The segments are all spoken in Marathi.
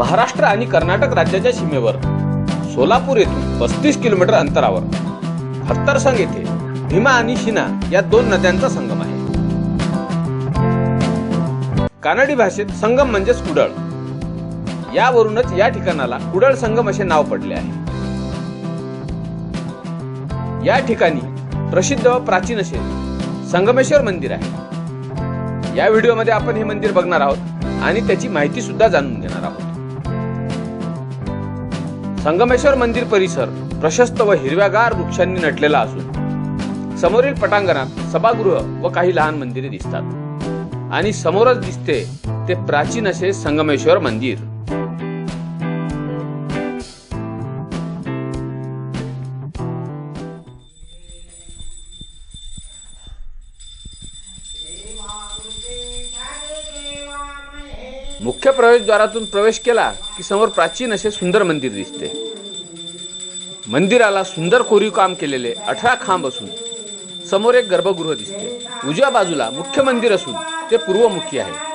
महाराष्ट्र आणि कर्नाटक राज्याच्या सीमेवर. सोलापूर येथून पस्तीस किलोमीटर अंतरावर. हत्तरसंग येथे भीमा आणि शिना या दोन नद्यांचा संगम आहे. कानडी भाषेत संगम म्हणजेच कुडळ. यावरूनच या ठिकाणाला कुडळ संगम असे नाव पडले आहे. या ठिकाणी प्रसिद्ध व प्राचीन असे संगमेश्वर मंदिर आहे. या व्हिडिओमध्ये आपण हे मंदिर बघणार आहोत आणि त्याची माहिती सुद्धा जाणून घेणार आहोत. संगमेश्वर मंदिर परिसर प्रशस्त व हिरव्यागार वृक्षांनी नटलेला असून समोरील पटांगणात सभागृह व काही लहान मंदिरे दिसतात. आणि समोरच दिसते ते प्राचीन असे संगमेश्वर मंदिर. मुख्य प्रवेशद्वारातून प्रवेश केला की समोर प्राचीन असे सुंदर मंदिर दिसते. मंदिराला सुंदर कोरीव काम केलेले अठरा खांब असून समोर एक गर्भगृह दिसते. उजव्या बाजूला मुख्य मंदिर असून ते पूर्वमुखी आहे.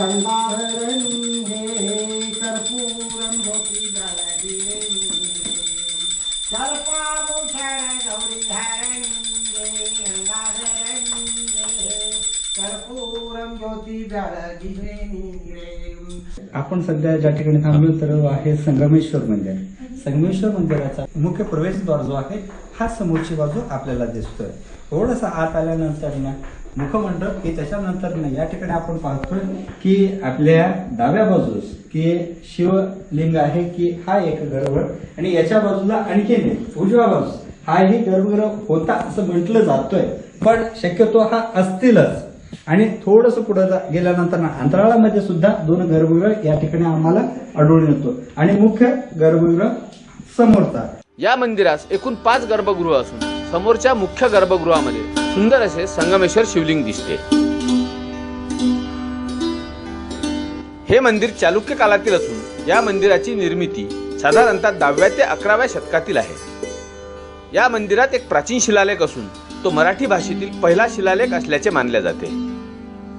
कर्पूरं आपण सध्या ज्या ठिकाणी थांबलो तर आहे संगमेश्वर मंदिर. संगमेश्वर मंदिराचा मुख्य प्रवेशद्वार जो आहे हा समोरची बाजू आपल्याला दिसतोय. थोडासा आत आल्यानंतर ना मुखमंडप की त्याच्यानंतर ना या ठिकाणी आपण पाहतोय की आपल्या डाव्या बाजूस की शिवलिंग आहे की हा एक गर्भगृह आणि याच्या बाजूला आणखीन उजव्या बाजूस. हाही गर्भगृह होता असं म्हटलं जातोय. पण शक्यतो हा असतीलच आणि थोडस पुढे गेल्यानंतर अंतराळामध्ये सुद्धा दोन गर्भगृह या ठिकाणी आम्हाला आढळून येतो. आणि मुख्य गर्भगृह समोरचा या मंदिरास एकूण पाच गर्भगृह असून समोरच्या मुख्य गर्भगृहामध्ये सुंदर असे संगमेश्वर शिवलिंग दिसते. हे मंदिर चालुक्य काळातील असून या मंदिराची निर्मिती साधारणतः दहाव्या ते अकराव्या शतकातील आहे. या मंदिरात एक प्राचीन शिलालेख असून तो मराठी भाषेतील पहिला शिलालेख असल्याचे मानले जाते.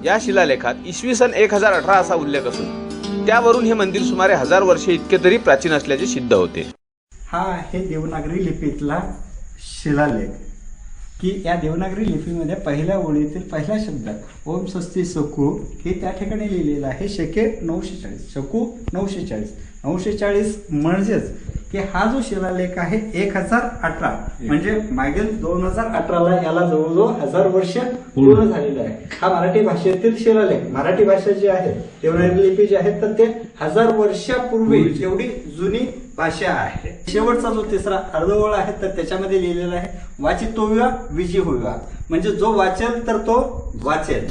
या शिलालेखात इसवी सन एक हजार अठरा असा उल्लेख असून त्यावरून हे मंदिर सुमारे हजार वर्षे इतके तरी प्राचीन असल्याचे सिद्ध होते. हा आहे देवनागरी लिपीतला शिलालेख. की या देवनागरी लिपीमध्ये पहिल्या ओळीतील पहिला शब्द ओम स्वस्ती सकू हे त्या ठिकाणी लिहिलेलं आहे शेके नऊशे चाळीस. शकू नऊशे चाळीस. नऊशे चाळीस म्हणजेच की हा जो शिलालेख आहे एक हजार अठरा. म्हणजे मागील दोन हजार अठराला याला जवळजवळ हजार वर्ष पूर्ण झालेलं आहे. हा मराठी भाषेतील शिलालेख. मराठी भाषा जी आहे देवनागरी लिपी जी आहे तर ते हजार वर्षापूर्वी एवढी जुनी भाषा आहे. शेवटचा जो तिसरा अर्धवळ आहे तर त्याच्यामध्ये लिहिलेला आहे वाचितोव्या विजी होव्या. म्हणजे जो वाचेल तर तो वाचेल.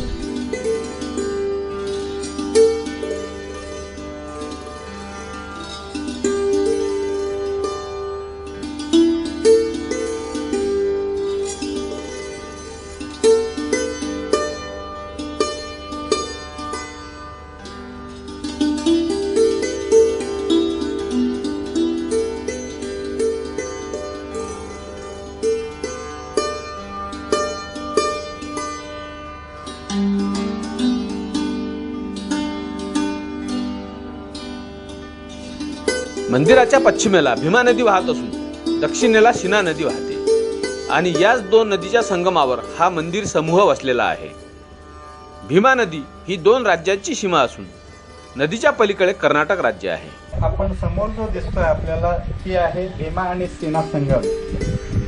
मंदिराच्या पश्चिमेला भीमा नदी वाहत असून दक्षिणेला शिना नदी वाहते. आणि याच दोन नदीच्या संगमावर हा मंदिर समूह वसलेला आहे. भीमा नदी ही दोन राज्यांची सीमा असून नदीच्या पलीकडे कर्नाटक राज्य आहे. आपण समोर जो दिसतोय आपल्याला ती आहे भीमा आणि सेना संगम.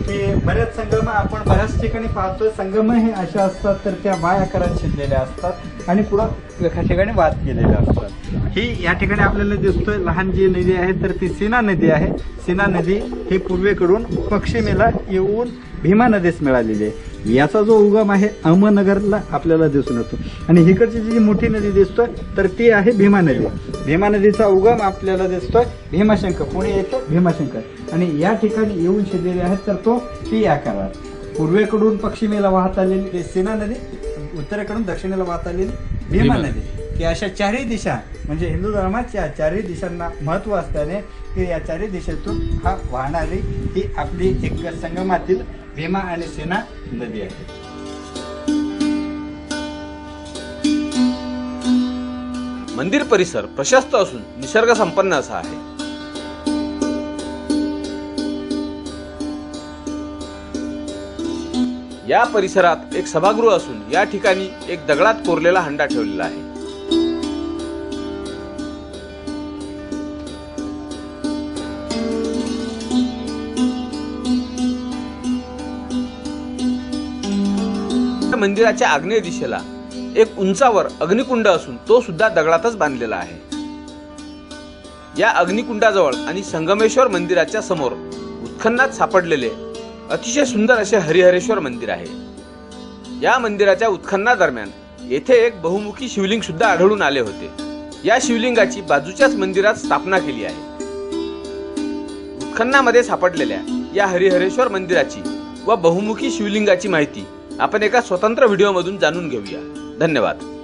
की बऱ्याच संगम आपण बऱ्याच ठिकाणी पाहतोय. संगम हे अशा असतात तर त्या वाय आकारात असतात आणि पुढं एका ठिकाणी वाद केलेल्या असतात. ही या ठिकाणी आपल्याला दिसतोय लहान जी नदी आहे तर ती सीना नदी आहे. सीना नदी ही पूर्वेकडून पश्चिमेला येऊन भीमा नदीस मिळालेली आहे. याचा जो उगम आहे अहमदनगरला आपल्याला दिसून येतो. आणि इकडची जी मोठी नदी दिसतोय तर ती आहे भीमा नदी. भीमा नदीचा उगम आपल्याला दिसतोय भीमाशंकर. पुणे येतो भीमाशंकर. आणि या ठिकाणी येऊन शिरलेले आहेत तर तो टी आकारात. पूर्वेकडून पश्चिमेला वाहत आलेली ते सेना नदी उत्तरेकडून दक्षिणेला वाहत आलेली भीमा नदी. की अशा चारही दिशा म्हणजे हिंदू धर्माच्या चारही दिशांना महत्त्व असल्याने की या चारही दिशेतून हा वाहणारी ही आपली एक संगमातील भीमा आणि सेना नदी आहे. मंदिर परिसर प्रशस्त असून निसर्ग संपन्न असा आहे. या परिसरात एक सभागृह असून या ठिकाणी एक दगडात कोरलेला हंडा ठेवलेला आहे. मंदिराच्या आग्नेय दिशेला एक उंचावर अग्निकुंड असून तो सुद्धा दगडातच बांधलेला आहे. या अग्निकुंडाजवळ आणि संगमेश्वर मंदिराच्या समोर उत्खननात सापडलेले अतिशय सुंदर असे हरिहरेश्वर मंदिर आहे. या मंदिराच्या उत्खननादरम्यान येथे एक बहुमुखी शिवलिंग सुद्धा आढळून आले होते. या शिवलिंगाची बाजूच्याच मंदिरात स्थापना केली आहे. उत्खननामध्ये सापडलेल्या या हरिहरेश्वर मंदिराची व बहुमुखी शिवलिंगाची माहिती आपण एका स्वतंत्र व्हिडिओमधून जाणून घेऊया. धन्यवाद.